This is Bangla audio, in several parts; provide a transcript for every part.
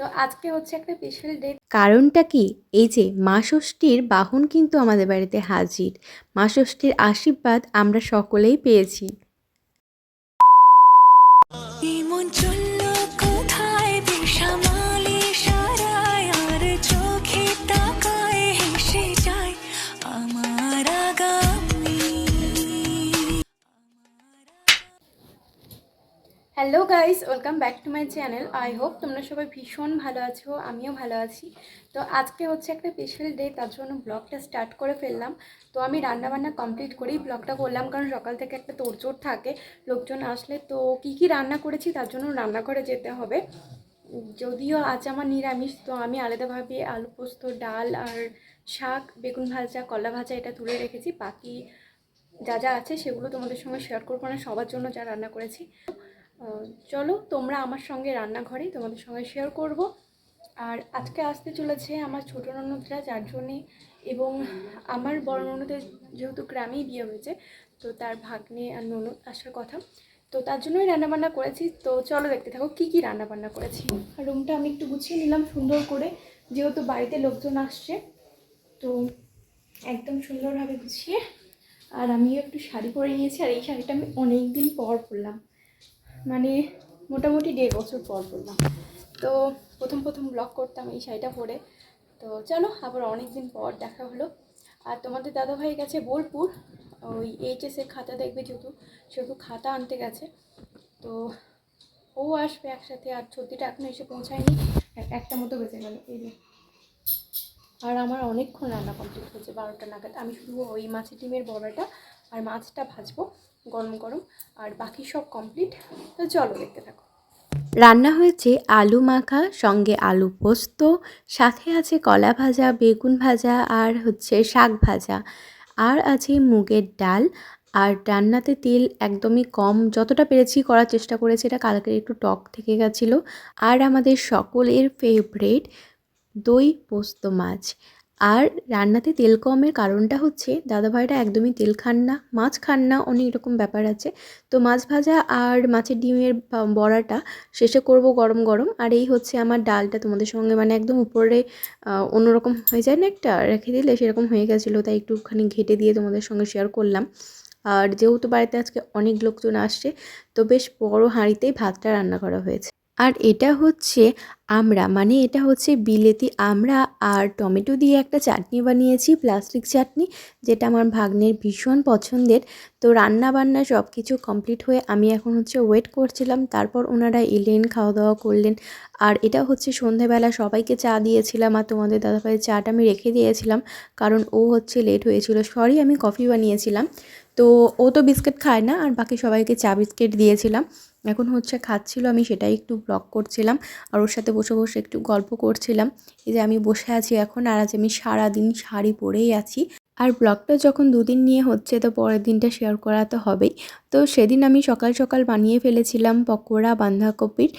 তো আজকে হচ্ছে একটা স্পেশাল ডে কারণটা কি? এই যে মা ষষ্ঠীর বাহন কিন্তু আমাদের বাড়িতে হাজির। মা ষষ্ঠীর আশীর্বাদ আমরা সকলেই পেয়েছি। Hello guys welcome back to my channel I hope তোমরা সবাই ভীষণ ভালো আছো, আমিও ভালো আছি। তো আজকে হচ্ছে একটা স্পেশাল ডে তার জন্য ব্লগটা স্টার্ট করে ফেললাম। তো আমি রান্নাবান্না কমপ্লিট করেই ব্লগটা করলাম, কারণ সকাল থেকে একটা তোড়জোড় থাকে লোকজন আসলে। তো কি কি রান্না করেছি, তার জন্য রান্নাঘরে যেতে হবে। যদিও আজ আমার নিরামিষ, তো আমি আলাদাভাবে আলু পোস্ত, ডাল আর শাক, বেগুন ভাজা, কলা ভাজা এটা তুলে রেখেছি। বাকি যা যা আছে সেগুলো তোমাদের সঙ্গে শেয়ার করব না, সবার জন্য যা রান্না করেছি। চলো, তোমরা আমার সঙ্গে রান্নাঘরে তোমাদের সঙ্গে শেয়ার করব। আর আজকে আসতে চলেছে আমার ছোটো ননদরা চারজনে এবং আমার বড় ননদের যেহেতু গ্রামেই বিয়ে হয়েছে, তো তার ভাগ্নে আর ননদ আসার কথা। তো তার জন্যই রান্নাবান্না করেছি। তো চলো দেখতে থাকো, কী কী রান্নাবান্না করেছি। রুমটা আমি একটু গুছিয়ে নিলাম সুন্দর করে, যেহেতু বাড়িতে লোকজন আসছে, তো একদম সুন্দরভাবে গুছিয়ে, আর আমিও একটু শাড়ি পরে নিয়েছি, আর এই শাড়িটা আমি অনেক দিন পর পরলাম। মানে মোটামুটি দেড় বছর পর পরলাম তো প্রথম প্রথম ব্লগ করতাম এই শাড়িটা পরে। তো চলো, আবার অনেক দিন পর দেখা হলো। আর তোমাদের দাদাভাই গেছে বোলপুর, ওই এইচএসের খাতা দেখবে যেহেতু, সেহেতু খাতা আনতে গেছে। তো ও আসবে একসাথে, আর ছুটিটা এখনও এসে পৌঁছায়নি। এক- একটা মতো বেঁচে গেল, এই যে। আর আমার অনেকক্ষণ রান্না কমপ্লিট হয়েছে, বারোটা নাগাদ। আমি শুধু ওই মাছের ডিমের বড়াটা আর মাছটা ভাজবো গরম গরম, আর বাকি সব কমপ্লিট তো চলো দেখতে থাকো। রান্না হয়েছে আলু মাখা, সঙ্গে আলু পোস্ত, সাথে আছে কলা ভাজা, বেগুন ভাজা, আর হচ্ছে শাক ভাজা। আর আছে মুগের ডাল, আর রান্নাতে তেল একদমই কম, যতটা পেরেছি করার চেষ্টা করেছি, এটা কালকে একটু টক থেকে গেছিল। আর আমাদের সকলের ফেভারেট দই পোস্ত মাছ। আর রান্নাতে তেল কমের কারণটা হচ্ছে, দাদাভাইরা একদমই তেল খান না, মাছ খান না, অনেক রকম ব্যাপার আছে। তো মাছ ভাজা আর মাছের ডিমের বড়াটা শেষে করব গরম গরম। আর এই হচ্ছে আমার ডালটা তোমাদের সঙ্গে মানে একদম উপরে অন্যরকম হয়ে যায় না একটা, রেখে দিলে সেরকম হয়ে গেছিল, তাই একটুখানি ঘেটে দিয়ে তোমাদের সঙ্গে শেয়ার করলাম। আর যেহেতু বাড়িতে আজকে অনেক লোকজন আসছে, তো বেশ বড় হাঁড়িতেই ভাতটা রান্না করা হয়েছে। আর এটা হচ্ছে আমরা মানে এটা হচ্ছে বিলেতি, আমরা আর টমেটো দিয়ে একটা চাটনি বানিয়েছি, প্লাস্টিক চাটনি, যেটা আমার ভাগ্নের ভীষণ পছন্দের। তো রান্না বান্না সব কিছু কমপ্লিট হয়ে আমি এখন হচ্ছে ওয়েট করছিলাম, তারপর ওনারা এলেন খাওয়া দাওয়া করলেন। আর এটা হচ্ছে সন্ধেবেলা, সবাইকে চা দিয়েছিলাম আর তোমাদের দাদাভাইয়ের চাটা আমি রেখে দিয়েছিলাম, কারণ ও হচ্ছে লেট হয়েছিল। সরি, আমি কফি বানিয়েছিলাম। তো ও তো বিস্কিট খায় না, আর বাকি সবাইকে চা বিস্কিট দিয়েছিলাম। এখন হচ্ছে খাচ্ছিল, আমি সেটাই একটু ব্লগ করছিলাম, আর ওর সাথে বসে বসে একটু গল্প করছিলাম। এই যে আমি বসে আছি এখন, আর আজ আমি সারাদিন শাড়ি পরেই আছি। আর ব্লগটা যখন দুদিন নিয়ে হচ্ছে, তো পরের দিনটা শেয়ার করা তো হবেই। তো সেদিন আমি সকাল সকাল বানিয়ে ফেলেছিলাম পকোড়া, বাঁধাকপির।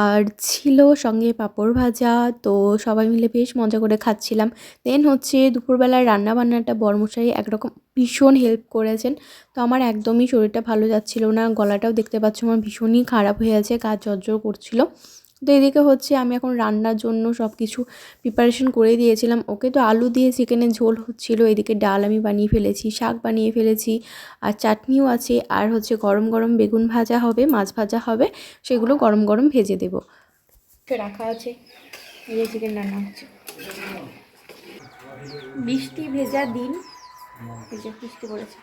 আর ছিল সঙ্গে পাঁপড় ভাজা, তো সবাই মিলে বেশ মজা করে খাচ্ছিলাম। দেন হচ্ছে দুপুরবেলার রান্না বান্নাটা বর্মশাই একরকম ভীষণ হেল্প করেছেন। তো আমার একদমই শরীরটা ভালো যাচ্ছিল না, গলাটাও দেখতে পাচ্ছ আমার ভীষণই খারাপ হয়ে আছে কাজ জর্জর করছিল। তো এদিকে হচ্ছে আমি এখন রান্নার জন্য সব কিছু প্রিপারেশন করে দিয়েছিলাম। ওকে তো আলু দিয়ে চিকেনের ঝোল হচ্ছিল। এদিকে ডাল আমি বানিয়ে ফেলেছি, শাক বানিয়ে ফেলেছি, আর চাটনিও আছে। আর হচ্ছে গরম গরম বেগুন ভাজা হবে, মাছ ভাজা হবে, সেগুলো গরম গরম ভেজে দেবো। রাখা আছে। এই চিকেন রান্না হচ্ছে। বৃষ্টি ভেজা দিন। বৃষ্টি পড়েছে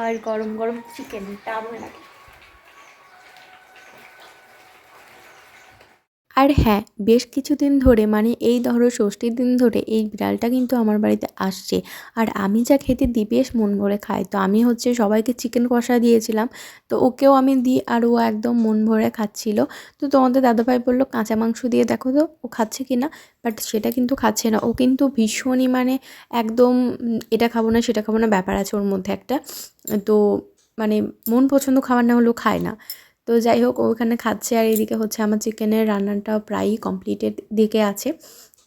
আর গরম গরম চিকেন দারুণ লাগে আর হ্যাঁ বেশ কিছুদিন ধরে মানে এই ধরো ষষ্ঠীর দিন ধরে এই বিড়ালটা কিন্তু আমার বাড়িতে আসছে। আর আমি যা খেতে দিই, বেশ মন ভরে খাই। তো আমি হচ্ছে সবাইকে চিকেন কষা দিয়েছিলাম। তো ওকেও আমি দিই আর ও একদম মন ভরে খাচ্ছিল। তো তোমাদের দাদাভাই বলল, কাঁচা মাংস দিয়ে দেখো তো, ও খাচ্ছে কি না বাট সেটা কিন্তু খাচ্ছে না। ও কিন্তু ভীষণই মানে একদম এটা খাব না, সেটা খাব না। ব্যাপার আছে ওর মধ্যে একটা। তো মানে মন পছন্দ খাবার না হলেও খায় না। তো যাই হোক ওখানে খাচ্ছে আর এদিকে হচ্ছে আমার চিকেনের রান্নাটা প্রায়ই কমপ্লিটেড দিকে আছে।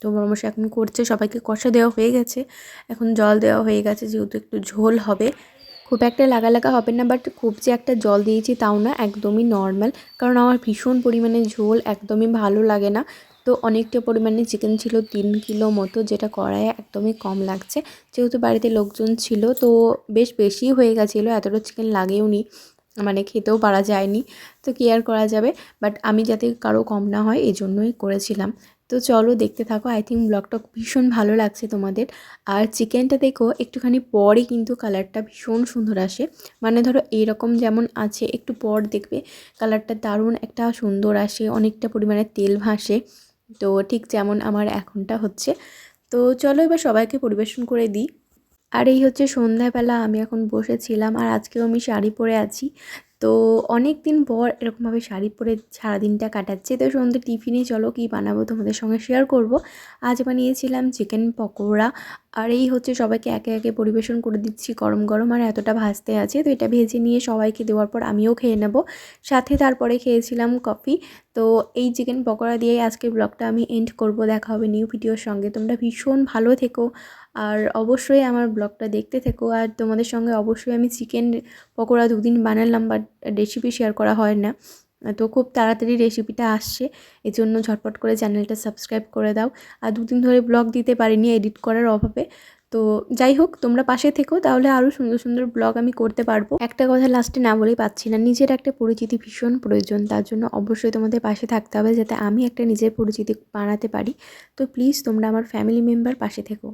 তো বড়মশাই এখন করছে, সবাইকে কষা দেওয়া হয়ে গেছে। এখন জল দেওয়া হয়ে গেছে, যেহেতু একটু ঝোল হবে। খুব একটা লাগা লাগা হবে না বাট খুব যে একটা জল দিয়েছি তাও না, একদমই নর্মাল কারণ আমার ভীষণ পরিমাণে ঝোল, একদমই ভালো লাগে না। তো অনেকটা পরিমাণে চিকেন ছিল তিন কিলো মতো, যেটা কড়াইয়ে একদমই কম লাগছে। যেহেতু বাড়িতে লোকজন ছিল, তো বেশ বেশি হয়ে গেছিল, এতটা চিকেন লাগেও নি মানে খেতেও পারা যায়নি। তো কি আর করা যাবে? বাট আমি যাতে কারও কম না হয় এই জন্যই করেছিলাম। তো চলো দেখতে থাকো। আই থিঙ্ক ব্লগটা ভীষণ ভালো লাগছে তোমাদের। আর চিকেনটা দেখো, একটুখানি পরই কিন্তু কালারটা ভীষণ সুন্দর আসে। মানে ধরো এইরকম যেমন আছে, একটু পর দেখবে কালারটা দারুণ একটা সুন্দর আসে, অনেকটা পরিমাণে তেল ভাসে। তো ঠিক যেমন আমার এখনটা হচ্ছে। তো চলো এবার সবাইকে পরিবেশন করে দিই। আর এই হচ্ছে সন্ধ্যাবেলা আমি এখন বসেছিলাম আর আজকেও আমি শাড়ি পরে আছি। তো অনেক দিন পর এরকমভাবে শাড়ি পরে সারাদিনটা কাটাচ্ছে। তো সন্ধ্যে টিফিনে চলো কি বানাবো তোমাদের সঙ্গে শেয়ার করব। আজ বানিয়েছিলাম চিকেন পকোড়া। আর এই হচ্ছে সবাইকে একে একে পরিবেশন করে দিচ্ছি গরম গরম আর এতটা ভাজতে আছে। তো এটা ভেজে নিয়ে সবাইকে দেওয়ার পর আমিও খেয়ে নেব। সাথে তারপরে খেয়েছিলাম কফি তো এই চিকেন পকোড়া দিয়েই আজকের ব্লগটা আমি এন্ড করব। দেখা হবে নিউ ভিডিওর সঙ্গে। তোমরা ভীষণ ভালো থেকো। আর অবশ্যই আমার ব্লগটা দেখতে থেকো। আর তোমাদের সঙ্গে অবশ্যই আমি চিকেন পকোড়া দুদিন বানালাম বাট রেসিপি শেয়ার করা হয় না। তো খুব তাড়াতাড়ি রেসিপিটা আসছে এই জন্য ঝটপট করে চ্যানেলটা সাবস্ক্রাইব করে দাও। আর দুদিন ধরে ব্লগ দিতে পারিনি এডিট করার অভাবে। তো যাই হোক, তোমরা পাশে থেকো, তাহলে আরও সুন্দর সুন্দর ব্লগ আমি করতে পারব। একটা কথা লাস্টে না বলেই পাচ্ছি না, নিজের একটা পরিচিতি ভীষণ প্রয়োজন। তার জন্য অবশ্যই তোমাদের পাশে থাকতে হবে, যাতে আমি একটা নিজের পরিচিতি বানাতে পারি। তো প্লিজ তোমরা আমার ফ্যামিলি মেম্বার পাশে থেকো।